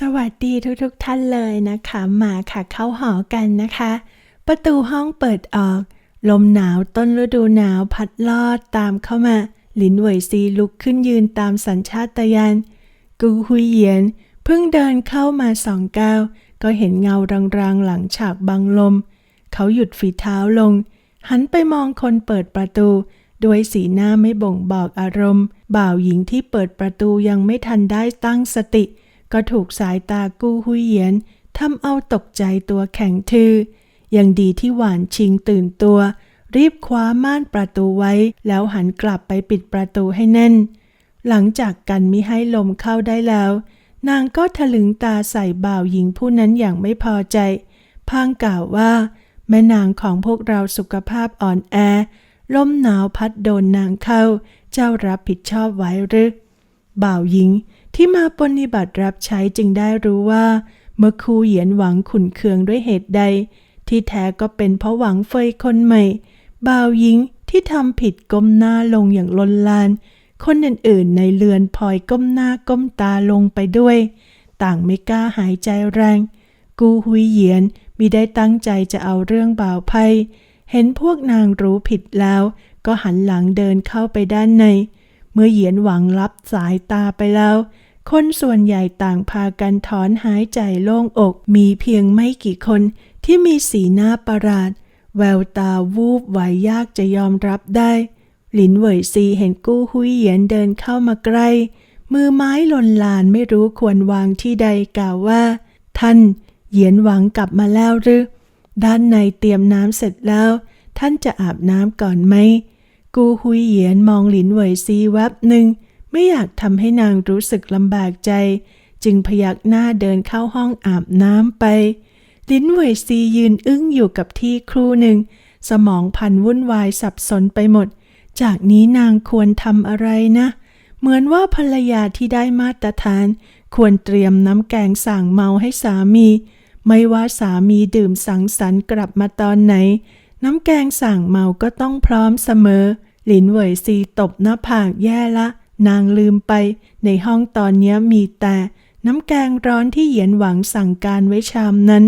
สวัสดีทุกๆทท่านเลยนะคะ มาค่ะเข้าหอกันนะคะ ประตูห้องเปิดออก ลมหนาวต้นฤดูหนาวพัดลอดตามเข้ามาหลินเหวยซีลุกขึ้นยืนตามสัญชาตญาณกูฮุยเหยียนเพิ่งเดินเข้ามาสองก้าวก็เห็นเงารางๆหลังฉากบังลม เขาหยุดฝีเท้าลง หันไปมองคนเปิดประตู ด้วยสีหน้าไม่บ่งบอกอารมณ์ บ่าวหญิงที่เปิดประตูยังไม่ทันได้ตั้งสติ ก็ถูกสายตากู้หุยเหยียนทำเอาตกใจตัวแข็งทื่อ ยังดีที่หวานชิงตื่นตัว รีบคว้าม่านประตูไว้ แล้วหันกลับไปปิดประตูให้แน่น หลังจากกันมิให้ลมเข้าได้แล้ว นางก็ถลึงตาใส่บ่าวหญิงผู้นั้นอย่างไม่พอใจ พางกล่าวว่า แม่นางของพวกเราสุขภาพอ่อนแอลมหนาวพัดโดนนางเข้า เจ้ารับผิดชอบไว้หรือบ่าวหญิง ที่มาปฏิบัติรับใช้จึงได้รู้ว่า เมื่อครูเหยียนหวังขุนเคืองด้วยเหตุใด ที่แท้ก็เป็นเพราะหวังเฟยคนใหม่ บ่าวหญิงที่ทำผิดก้มหน้าลงอย่างลนลาน คนอื่นๆในเรือนพลอยก้มหน้าก้มตาลงไปด้วย ต่างไม่กล้าหายใจแรง กูหุยเหยียนมิได้ตั้งใจจะเอาเรื่องบ่าวไพเห็นพวกนางรู้ผิดแล้ว ก็หันหลังเดินเข้าไปด้านใน เมื่อเหยียนหวังรับสายตาไปแล้ว คนส่วนใหญ่ต่างพากันถอนหายใจโล่งอก มีเพียงไม่กี่คนที่มีสีหน้าประหลาด แววตาวูบไหวยากจะยอมรับได้ หลินเหวยซีเห็นกู้หุยเหยียนเดินเข้ามาใกล้ มือไม้ลนลานไม่รู้ควรวางที่ใดกล่าวว่า ท่านเหยียนหวังกลับมาแล้วหรือ ด้านในเตรียมน้ำเสร็จแล้ว ท่านจะอาบน้ำก่อนไหม กูหุยเหยียนมองหลินเหวยซีแวบหนึ่ง ไม่อยากทำให้นางรู้สึกลำบากใจ จึงพยักหน้าเดินเข้าห้องอาบน้ำไป ลินเวยซียืนอึ้งอยู่กับที่ครู่หนึ่ง สมองพันวุ่นวายสับสนไปหมด จากนี้นางควรทำอะไรนะ เหมือนว่าภรรยาที่ได้มาตรฐาน ควรเตรียมน้ำแกงสั่งเมาให้สามี ไม่ว่าสามีดื่มสังสรรค์กลับมาตอนไหน น้ำแกงสั่งเมาก็ต้องพร้อมเสมอหลินเหวยซีตบหน้าผากแย่ละ นางลืมไป ในห้องตอนนี้มีแต่ น้ำแกงร้อนที่เหยียนหวังสั่งการไว้ชามนั้น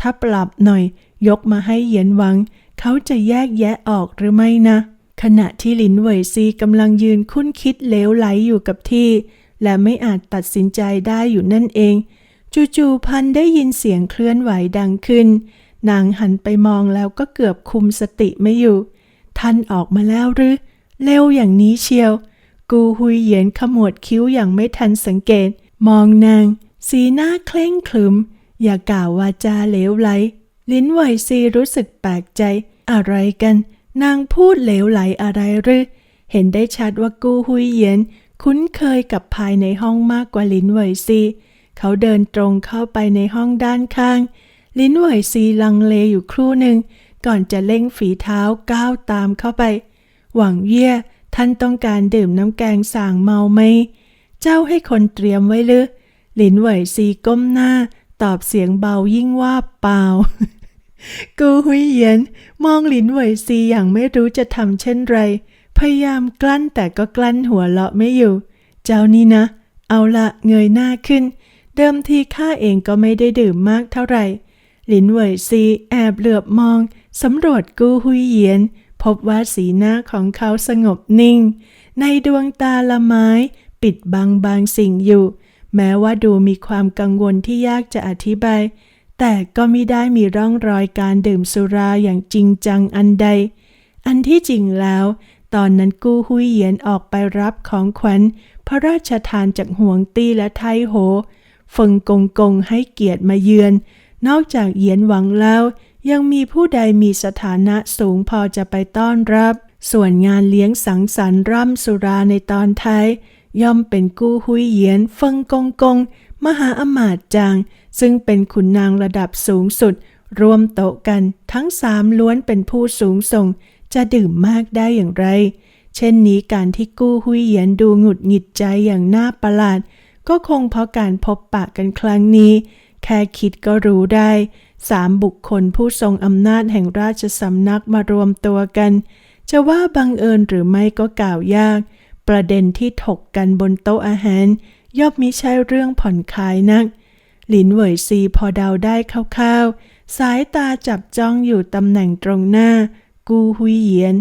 ถ้าปรับหน่อย ยกมาให้เหยียนหวัง เขาจะแยกแยะออกหรือไม่นะ ขณะที่หลินเหวยซีกำลังยืนคุ้นคิดเลวไหลอยู่กับที่ และไม่อาจตัดสินใจได้อยู่นั่นเอง จู่ๆพันได้ยินเสียงเคลื่อนไหวดังขึ้น นางหันไปมองแล้วก็เกือบคุมสติไม่อยู่ ท่านออกมาแล้วหรือเร็วอย่างนี้เชียว กูหุยเหยียนขมวดคิ้วอย่างไม่ทันสังเกต มองนาง สีหน้าเคร่งขรึม อย่ากล่าววาจาเหลวไหล ลิ้นไหวซีรู้สึกแปลกใจ อะไรกัน นางพูดเหลวไหลอะไรหรือ เห็นได้ชัดว่ากูฮุยเหยียน คุ้นเคยกับภายในห้องมากกว่าลินเหวยซีเขาเดินตรงเข้าไปในห้องด้านข้าง ลินเหวยซีลังเลอยู่ครู่หนึ่ง ก่อนจะเล่งฝีเท้าก้าวตามเข้าไป หวังเยี่ย ท่านต้องการดื่มน้ำแกงส่างเมาไหม เจ้าให้คนเตรียมไว้หรือหลินเหวยซีก้มหน้า ตอบเสียงเบายิ่งว่าเปล่า กูหุยเหยียนมองหลินเหวยซีอย่างไม่รู้จะทำเช่นไร พยายามกลั้นแต่ก็กลั้นหัวเราะไม่อยู่ เจ้านี่นะ เอาละเงยหน้าขึ้น เดิมทีข้าเองก็ไม่ได้ดื่มมากเท่าไหร่ หลินเหวยซีแอบเหลือบมองสำรวจกูหุยเหยียน พบว่าสีหน้าของเขาสงบนิ่ง ในดวงตาละไม้ปิดบังบางสิ่งอยู่ แม้ว่าดูมีความกังวลที่ยากจะอธิบาย แต่ก็ไมิได้มีร่องรอยการดื่มสุราอย่างจริงจังอันใด อันที่จริงแล้ว ตอนนั้นกู้หุยเหยียนออกไปรับของขวัญ พระราชทานจากห่วงตี้และไทโหเฟิงกงกงให้เกียรติมาเยือน นอกจากเหยียนหวังแล้ว ยังมีผู้ใดมีสถานะสูงพอจะไปต้อนรับ ส่วนงานเลี้ยงสังสรรค์ร่ำสุราในตอนท้าย ย่อมเป็นกู้หุยเหยียนเฟิงกงกง มหาอมาตย์จาง ซึ่งเป็นขุนนางระดับสูงสุด รวมโต๊ะกันทั้งสามล้วนเป็นผู้สูงส่ง จะดื่มมากได้อย่างไร เช่นนี้การที่กู้หุยเหยียนดูหงุดหงิดใจอย่างน่าประหลาด ก็คงเพราะการพบปะกันครั้งนี้ แค่คิดก็รู้ได้ สามบุคคลผู้ทรงอำนาจแห่งราชสำนักมารวมตัวกัน จะว่าบังเอิญหรือไม่ก็กล่าวยาก ประเด็นที่ถกกันบนโต๊ะอาหาร ย่อมมิใช่เรื่องผ่อนคลายนัก หลินเหวยซีพอเดาได้คร่าวๆ สายตาจับจ้องอยู่ตำแหน่งตรงหน้า กูหุยเหยียน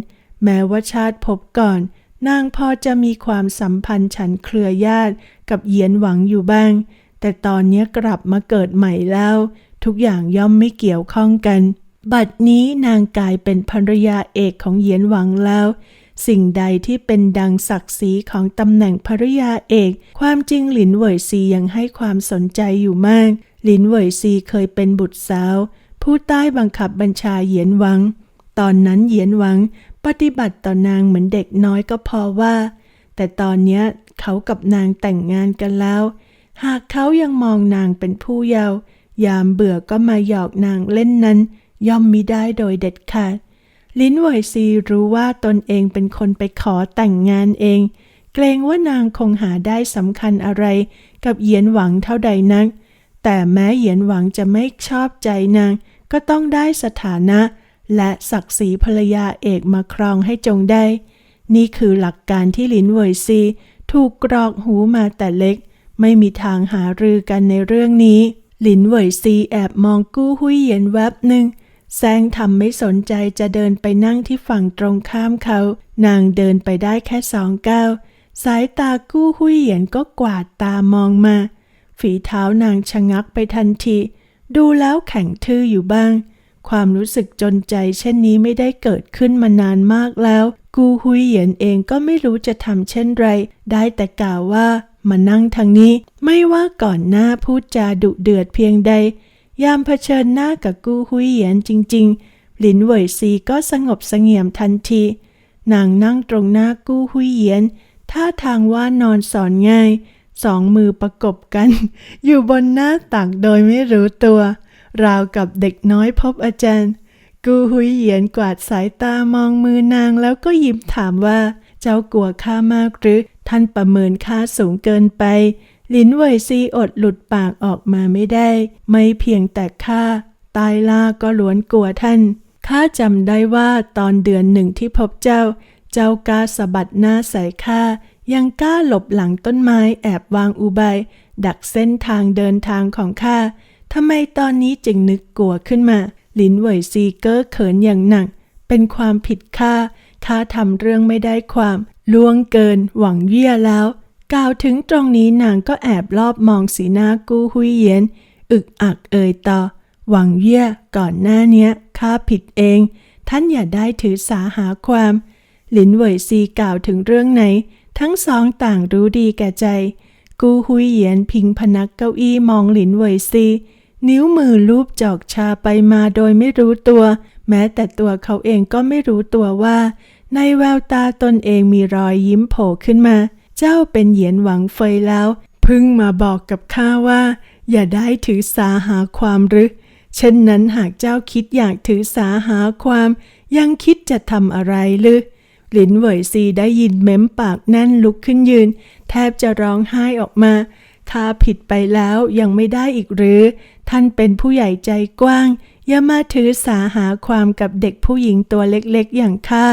แม้ว่าชาติพบก่อน นางพอจะมีความสัมพันธ์ฉันเครือญาติกับเหยียนหวังอยู่บ้างแต่ตอนนี้กลับมาเกิดใหม่แล้ว ทุกอย่างย่อมไม่เกี่ยวข้องกัน บัดนี้นางกายเป็นภรรยาเอกของเหยียนหวังแล้ว สิ่งใดที่เป็นดังศักดิ์ศรีของตำแหน่งภรรยาเอก ความจริงหลินเหวยซียังให้ความสนใจอยู่มากหลินเหวยซีเคยเป็นบุตรสาว ผู้ใต้บังคับบัญชาเหยียนหวัง ตอนนั้นเหยียนหวัง ปฏิบัติต่อนางเหมือนเด็กน้อยก็พอว่า แต่ตอนนี้เขากับนางแต่งงานกันแล้ว หากเขายังมองนางเป็นผู้เยาว์ ยามเบื่อก็มาหยอกนางเล่นนั้น ย่อมมิได้โดยเด็ดขาด ลิ้นไหวซีรู้ว่าตนเองเป็นคนไปขอแต่งงานเอง เกรงว่านางคงหาได้สำคัญอะไร กับเหยียนหวังเท่าใดนัก แต่แม้เหยียนหวังจะไม่ชอบใจนาง ก็ต้องได้สถานะ และศักดิ์ศรีภรรยาเอกมาครองให้จงได้ นี่คือหลักการที่ลินเวยซี ถูกกรอกหูมาแต่เล็ก ไม่มีทางหารือกันในเรื่องนี้ หลินเหวยซีแอบมองกู้หุยเหยียนแวบหนึ่งแซงทำไม่สนใจจะเดินไปนั่งที่ฝั่งตรงข้ามเขา นางเดินไปได้แค่สองก้าว สายตากู้หุยเหยียนก็กวาดตามองมา ฝีเท้านางชะงักไปทันที ดูแล้วแข็งทื่ออยู่บ้าง ความรู้สึกจนใจเช่นนี้ไม่ได้เกิดขึ้นมานานมากแล้ว กูฮุยเหยียนเองก็ไม่รู้จะทำเช่นไร ได้แต่กล่าวว่า มานั่งทางนี้ไม่ว่าก่อนหน้าพูดจาดุเดือดเพียงใด ยามเผชิญหน้ากับกู้ฮุยเหยียนจริง ๆ หลินเหวยซีก็สงบเสงี่ยมทันที นางนั่งตรงหน้ากู้หุยเหยียนท่าทางว่านอนสอนง่าย สองมือประกบกัน อยู่บนหน้าตักโดยไม่รู้ตัว ราวกับเด็กน้อยพบอาจารย์ กูหุยเหยียนกวาดสายตามองมือนางแล้วก็ยิ้มถามว่า เจ้ากลัวข้ามากหรือ ท่านประเมินค่าสูงเกินไป ลินเวยซีอดหลุดปากออกมาไม่ได้ ไม่เพียงแต่ข้าตายล่าก็ล้วนกลัวท่านข้าจำได้ว่าตอนเดือนหนึ่งที่พบเจ้า เจ้ากล้าสะบัดหน้าใส่ข้ายังกล้าหลบหลังต้นไม้แอบวางอุบายดักเส้นทางเดินทางของข้าทำไมตอนนี้จึงนึกกลัวขึ้นมา ลินเหวยซีเกอร์เขินอย่างหนัก เป็นความผิดข้าข้าทำเรื่องไม่ได้ความ ล่วงเกินหวังเยี่ยแล้ว กล่าวถึงตรงนี้นางก็แอบรอบมองสีหน้ากู้หุยเย็นอึกอักเอ่ยต่อ หวังเยี่ยก่อนหน้าเนี้ยข้าผิดเอง ท่านอย่าได้ถือสาหาความ หลินเหวยซีกล่าวถึงเรื่องไหน ทั้งสองต่างรู้ดีแก่ใจ กูหุยเหยียนพิงพนักเก้าอี้มองหลินเหวยซีนิ้วมือลูบจอกชาไปมาโดยไม่รู้ตัว แม้แต่ตัวเขาเองก็ไม่รู้ตัวว่า ในแววตาตนเองมีรอยยิ้มโผล่ขึ้นมา เจ้าเป็นเหยียนหวังเฟยแล้ว พึ่งมาบอกกับข้าว่า อย่าได้ถือสาหาความหรือเช่นนั้นหากเจ้าคิดอยากถือสาหาความ ยังคิดจะทำอะไรหรือหลินเหวยซีได้ยินเม้มปากแน่นลุกขึ้นยืน แทบจะร้องไห้ออกมาข้าผิดไปแล้วยังไม่ได้อีกหรือ ท่านเป็นผู้ใหญ่ใจกว้าง อย่ามาถือสาหาความกับเด็กผู้หญิงตัวเล็กๆอย่างข้า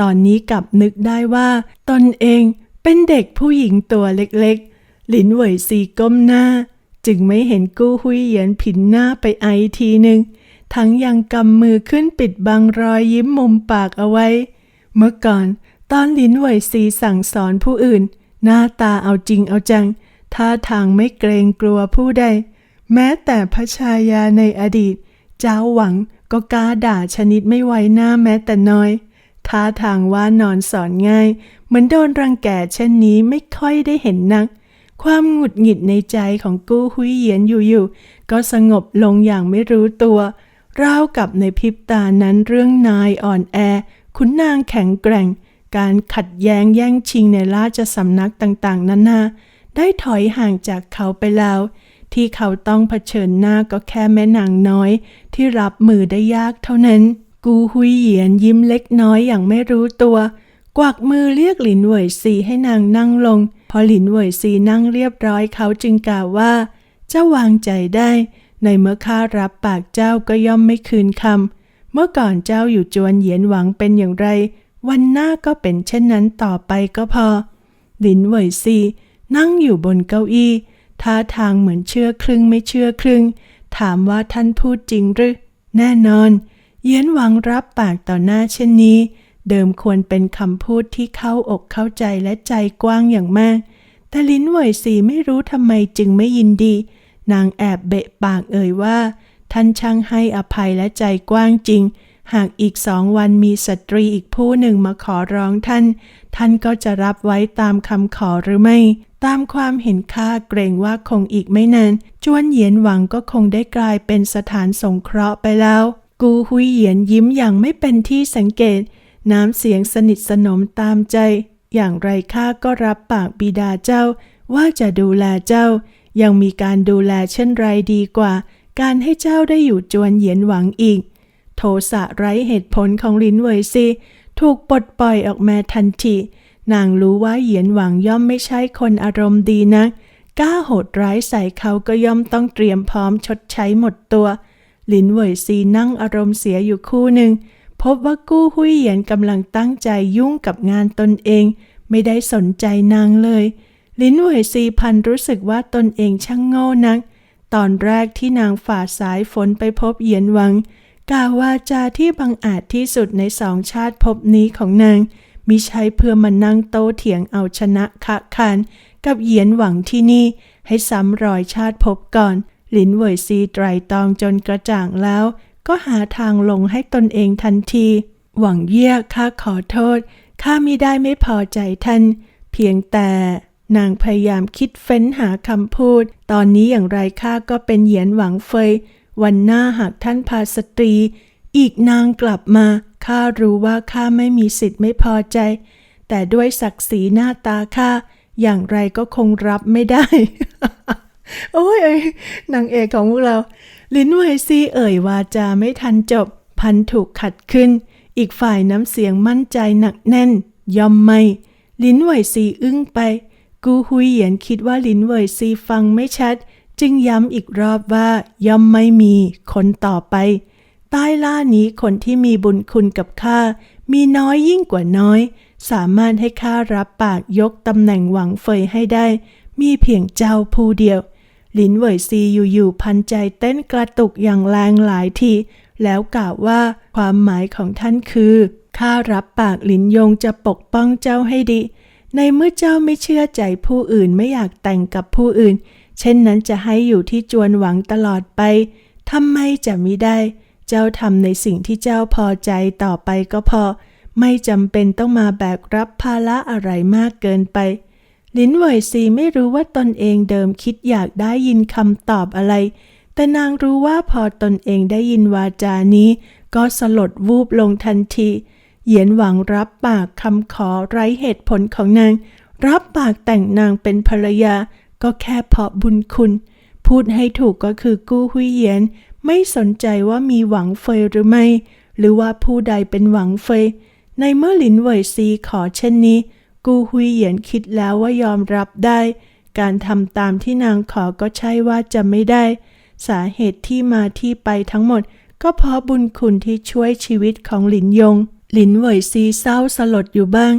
ตอนนี้กลับนึกได้ว่า ตนเองเป็นเด็กผู้หญิงตัวเล็กๆ หลินเหวยซีก้มหน้า จึงไม่เห็นกู้หุยเหยียนผินหน้าไปไอทีหนึ่ง ทั้งยังกำมือขึ้นปิดบังรอยยิ้มมุมปากเอาไว้ เมื่อก่อนตอนลินไหวซีสั่งสอนผู้อื่น หน้าตาเอาจริงเอาจัง ท่าทางไม่เกรงกลัวผู้ใด แม้แต่พระชายาในอดีต เจ้าหวังก็กล้าด่าชนิดไม่ไว้หน้าแม้แต่น้อย ท่าทางว่านอนสอนง่าย เหมือนโดนรังแกเช่นนี้ไม่ค่อยได้เห็นนัก ความหงุดหงิดในใจของกู้หุยเหยียนอยู่ๆก็สงบลงอย่างไม่รู้ตัวราวกับในพริบตานั้นเรื่องนายอ่อนแอ ขุนนางแข็งแกร่ง การขัดแย้งแย่งชิงในราชสำนักต่างๆนานาได้ถอยห่างจากเขาไปแล้ว ที่เขาต้องเผชิญหน้าก็แค่แม่นางน้อย ที่รับมือได้ยากเท่านั้น กูหุยเหยียนยิ้มเล็กน้อยอย่างไม่รู้ตัว กวักมือเรียกหลินเหวยซีให้นางนั่งลง พอหลินเหวยซีนั่งเรียบร้อยเขาจึงกล่าวว่า เจ้าวางใจได้ ในเมื่อข้ารับปากเจ้าก็ย่อมไม่คืนคำเมื่อก่อนเจ้าอยู่จวนเหยียนหวังเป็นอย่างไร วันหน้าก็เป็นเช่นนั้นต่อไปก็พอ หลินเหวยซีนั่งอยู่บนเก้าอี้ท่าทางเหมือนเชื่อครึ่งไม่เชื่อครึ่ง ถามว่าท่านพูดจริงหรือ แน่นอน เยียนหวังรับปากต่อหน้าเช่นนี้ เดิมควรเป็นคำพูดที่เข้าอกเข้าใจและใจกว้างอย่างมาก แต่ลิ้นเหวยสีไม่รู้ทำไมจึงไม่ยินดี นางแอบเบะปากเอ่ยว่า ท่านช่างให้อภัยและใจกว้างจริง หากอีกสองวันมีสตรีอีกผู้หนึ่งมาขอร้องท่าน ท่านก็จะรับไว้ตามคำขอหรือไม่ตามความเห็นข้าเกรงว่าคงอีกไม่นาน จวนเหยียนหวังก็คงได้กลายเป็นสถานสงเคราะห์ไปแล้ว กูหุยเหยียนยิ้มอย่างไม่เป็นที่สังเกต น้ำเสียงสนิทสนมตามใจ อย่างไรข้าก็รับปากบิดาเจ้า ว่าจะดูแลเจ้า ยังมีการดูแลเช่นไรดีกว่า การให้เจ้าได้อยู่จวนเหยียนหวังอีก โทสะไร้เหตุผลของลินเวยซีถูกปลดปล่อยออกมาทันทีนางรู้ว่าเหยียนหวังย่อมไม่ใช่คนอารมณ์ดีนะกล้าโหดร้ายใส่เขาก็ย่อมต้องเตรียมพร้อมชดใช้หมดตัว ลินเวยซีนั่งอารมณ์เสียอยู่คู่หนึ่ง พบว่ากู้หุยเหยียนกำลังตั้งใจยุ่งกับงานตนเอง ไม่ได้สนใจนางเลย ลินเวยซีพันรู้สึกว่าตนเองช่างโง่นัก ตอนแรกที่นางฝ่าสายฝนไปพบเหยียนหวังกล่าววาจาที่บังอาจที่สุดในสองชาติภพนี้ของนางมิใช่เพื่อมานั่งโตเถียงเอาชนะคะคานกับเหยียนหวังที่นี่ให้ซ้ำรอยชาติภพก่อน หลินเหวยซีไตรตองจนกระจ่างแล้ว ก็หาทางลงให้ตนเองทันที หวังเยี่ยข้าขอโทษ ข้ามิได้ไม่พอใจท่าน เพียงแต่นางพยายามคิดเฟ้นหาคำพูด ตอนนี้อย่างไรข้าก็เป็นเหยียนหวังเฟย วันหน้าหากท่านพาสตรี อีกนางกลับมา ข้ารู้ว่าข้าไม่มีสิทธิ์ไม่พอใจ แต่ด้วยศักดิ์ศรีหน้าตาข้าอย่างไรก็คงรับไม่ได้ โอ้ยเอ้ยนางเอกของพวกเรา ลิ้นเวยซีเอ่ยวาจาไม่ทันจบ พันถูกขัดขึ้น อีกฝ่ายน้ำเสียงมั่นใจหนักแน่น ยอมไม่ ลิ้นเวยซีอึ้งไป กูฮุยเหยียนคิดว่าลิ้นเวยซีฟังไม่ชัด จึงย้ำอีกรอบว่า ยอมไม่มี คนต่อไป ใต้ล่านี้คนที่มีบุญคุณกับข้ามีน้อยยิ่งกว่าน้อย สามารถให้ข้ารับปากยกตำแหน่งหวังเฟยให้ได้ มีเพียงเจ้าผู้เดียว ลินเหวยซีอยู่ๆพันใจเต้นกระตุกอย่างแรงหลายทีแล้วกล่าวว่าความหมายของท่านคือข้ารับปากลินยงจะปกป้องเจ้าให้ดี ในเมื่อเจ้าไม่เชื่อใจผู้อื่นไม่อยากแต่งกับผู้อื่น เช่นนั้นจะให้อยู่ที่จวนหวังตลอดไปทำไมจะมิได้ เจ้าทำในสิ่งที่เจ้าพอใจต่อไปก็พอ ไม่จำเป็นต้องมาแบกรับภาระอะไรมากเกินไป ลินเวยซีไม่รู้ว่าตนเองเดิมคิดอยากได้ยินคำตอบอะไร แต่นางรู้ว่าพอตนเองได้ยินวาจานี้ ก็สลดวูบลงทันที เหยียนหวังรับปากคำขอไร้เหตุผลของนาง รับปากแต่งนางเป็นภรรยา ก็แค่เพาะบุญคุณ พูดให้ถูกก็คือกู้หุยเหยียน ไม่สนใจว่ามีหวังเฟยหรือไม่ หรือว่าผู้ใดเป็นหวังเฟย ในเมื่อหลินเวยซีขอเช่นนี้ กูฮุยเหยียนคิดแล้วว่ายอมรับได้ การทำตามที่นางขอก็ใช่ว่าจะไม่ได้ สาเหตุที่มาที่ไปทั้งหมด ก็เพราะบุญคุณที่ช่วยชีวิตของหลินยง หลินเหวยซีเศร้าสลดอยู่บ้าง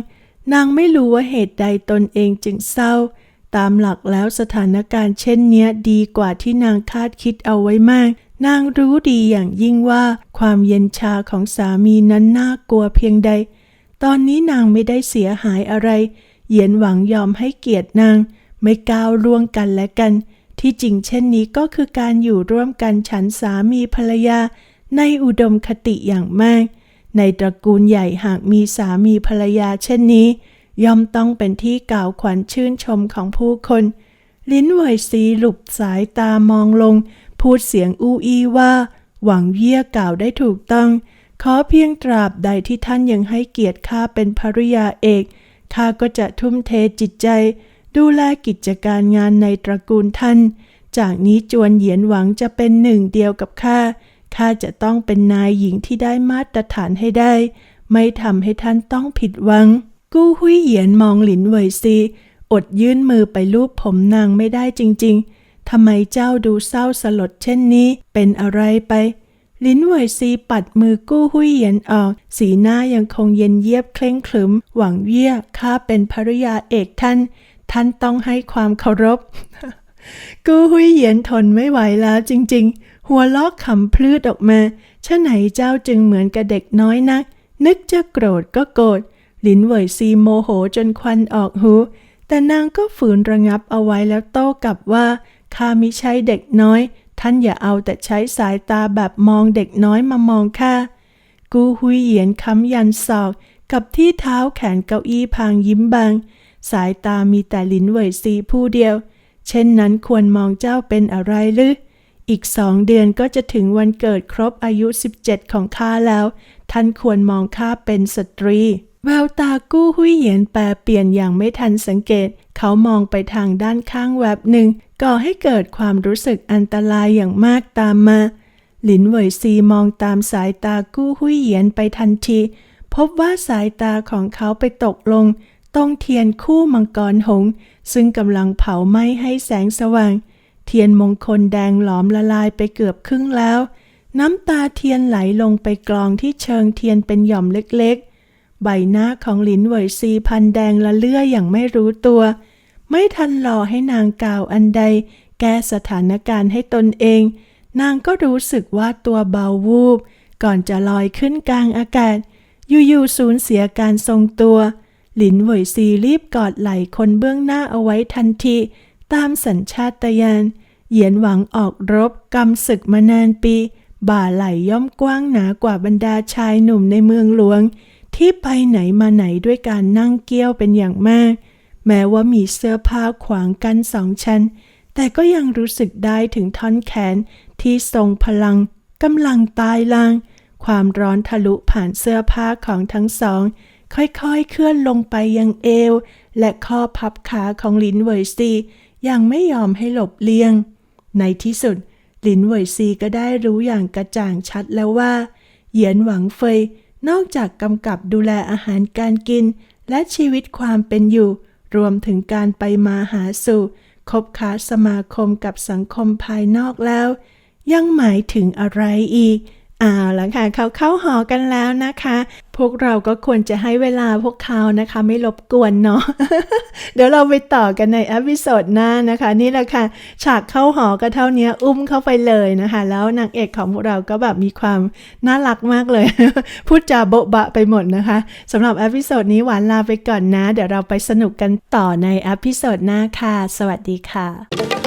นางไม่รู้ว่าเหตุใดตนเองจึงเศร้า ตามหลักแล้วสถานการณ์เช่นเนี้ยดีกว่าที่นางคาดคิดเอาไว้มากนางรู้ดีอย่างยิ่งว่าความเย็นชาของสามีนั้นน่ากลัวเพียงใด ตอนนี้นางไม่ได้เสียหายอะไร เหยียนหวังยอมให้เกียรตินาง ไม่ก้าวล่วงกันและกัน ที่จริงเช่นนี้ก็คือการอยู่ร่วมกันฉันสามีภรรยา ในอุดมคติอย่างมาก ในตระกูลใหญ่หากมีสามีภรรยาเช่นนี้ ย่อมต้องเป็นที่กล่าวขวัญชื่นชมของผู้คน ลิ้นเหวยซีหลุบสายตามองลง พูดเสียงอู้อี้ว่า หวังเยี่ยกล่าวได้ถูกต้อง ขอเพียงตราบใดที่ท่านยังให้เกียรติข้าเป็นภริยาเอกข้าก็จะทุ่มเทจิตใจ ดูแลกิจการงานในตระกูลท่าน จากนี้จวนเหยียนหวังจะเป็นหนึ่งเดียวกับข้าข้าจะต้องเป็นนายหญิงที่ได้มาตรฐานให้ได้ ไม่ทำให้ท่านต้องผิดหวัง กู้หุยเหยียนมองหลินเวยซีอดยื่นมือไปลูบผมนางไม่ได้จริง ๆทำไมเจ้าดูเศร้าสลดเช่นนี้ เป็นอะไรไป ลิ้นเหวยซีปัดมือกู้หุยเหยียนออก สีหน้ายังคงเย็นเยียบเคร่งขรึม หวังเยี่ยข้าเป็นภริยาเอกท่าน ท่านต้องให้ความเคารพ กู้หุยเหยียนทนไม่ไหวแล้วจริง ๆ หัวลอกขำพลืดออกมาชะไหนเจ้าจึงเหมือนกับเด็กน้อยนัก นึกจะโกรธก็โกรธหลินเหวยซีโมโหจนควันออกหู แต่นางก็ฝืนระงับเอาไว้แล้วโต้กลับว่าข้ามิใช่เด็กน้อย ท่านอย่าเอาแต่ใช้สายตาแบบมองเด็กน้อยมามองข้ากูหุยเหยียนค้ำยันศอกกับที่เท้าแขนเก้าอี้พางยิ้มบาง สายตามีแต่ลินเหวยซีผู้เดียว เช่นนั้นควรมองเจ้าเป็นอะไรหรือ อีกสองเดือนก็จะถึงวันเกิดครบอายุ 17 ของข้าแล้ว ท่านควรมองข้าเป็นสตรี แววตากู้หุยเหยียนแปรเปลี่ยนอย่างไม่ทันสังเกต เขามองไปทางด้านข้างแวบหนึ่ง ก่อให้เกิดความรู้สึกอันตรายอย่างมากตามมา หลินเหวยซีมองตามสายตากู้หุยเหยียนไปทันที พบว่าสายตาของเขาไปตกลงตรงเทียนคู่มังกรหงส์ซึ่งกำลังเผาไหม้ให้แสงสว่าง เทียนมงคลแดงหลอมละลายไปเกือบครึ่งแล้ว น้ำตาเทียนไหลลงไปกลองที่เชิงเทียนเป็นหย่อมเล็กๆ ใบหน้าของหลินเหวยซีพันแดงละเลื่ออย่างไม่รู้ตัว ไม่ทันรอให้นางกล่าวอันใด แก้สถานการณ์ให้ตนเอง นางก็รู้สึกว่าตัวเบาวูบ ก่อนจะลอยขึ้นกลางอากาศ อยู่ๆสูญเสียการทรงตัว หลินเหวยซีรีบกอดไหล่คนเบื้องหน้าเอาไว้ทันที ตามสัญชาตญาณเหยียนหวังออกรบกำศึกมานานปี บ่าไหล่ย่อมกว้างหนากว่าบรรดาชายหนุ่มในเมืองหลวง ที่ไปไหนมาไหนด้วยการนั่งเกี้ยวเป็นอย่างมาก แม้ว่ามีเสื้อผ้าขวางกันสองชั้น แต่ก็ยังรู้สึกได้ถึงท่อนแขนที่ทรงพลังกำลังตายลาง ความร้อนทะลุผ่านเสื้อผ้าของทั้งสอง ค่อยๆ เคลื่อนลงไปยังเอว และข้อพับขาของลินเวยซียังไม่ยอมให้หลบเลี่ยง ในที่สุดลินเวยซีก็ได้รู้อย่างกระจ่างชัดแล้วว่า เหยียนหวังเฟย นอกจากกำกับดูแลอาหารการกิน และชีวิตความเป็นอยู่ รวมถึงการไปมาหาสู่ คบค้าสมาคมกับสังคมภายนอกแล้ว ยังหมายถึงอะไรอีกอ้าละค่ะเขาเข้าหอกันแล้วนะคะ พวกเราก็ควรจะให้เวลาพวกเขานะคะ ไม่รบกวนเนาะเดี๋ยวเราไปต่อกันในอพิโซดหน้านะคะ นี่แหละค่ะ ฉากเข้าหอก็เท่านี้อุ้มเข้าไปเลยนะคะ แล้วนางเอกของพวกเราก็แบบมีความน่ารักมากเลย พูดจาโบ๊ะบะไปหมดนะคะสำหรับอพิโซดนี้หวานลาไปก่อนนะ เดี๋ยวเราไปสนุกกันต่อในอพิโซดหน้าค่ะ สวัสดีค่ะ